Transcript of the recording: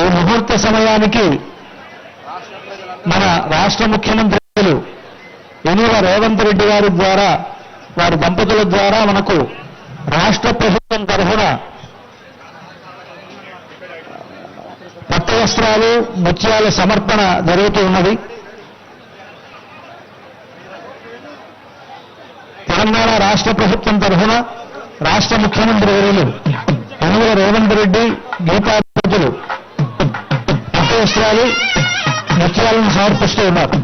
ఈ ముహూర్త సమయానికి మన రాష్ట్ర ముఖ్యమంత్రులు ఎనివ రేవంత్ రెడ్డి గారి ద్వారా వారి దంపతుల ద్వారా మనకు రాష్ట్ర ప్రభుత్వం తరఫున పట్ట వస్త్రాలు ముత్యాల సమర్పణ జరుగుతూ ఉన్నది. తెలంగాణ రాష్ట్ర ప్రభుత్వం తరఫున రాష్ట్ర ముఖ్యమంత్రి వర్యులు యనుమల రేవంత్ రెడ్డి గీతా వస్త్రాలు ముత్యాలను సమర్పిస్తూ ఉన్నారు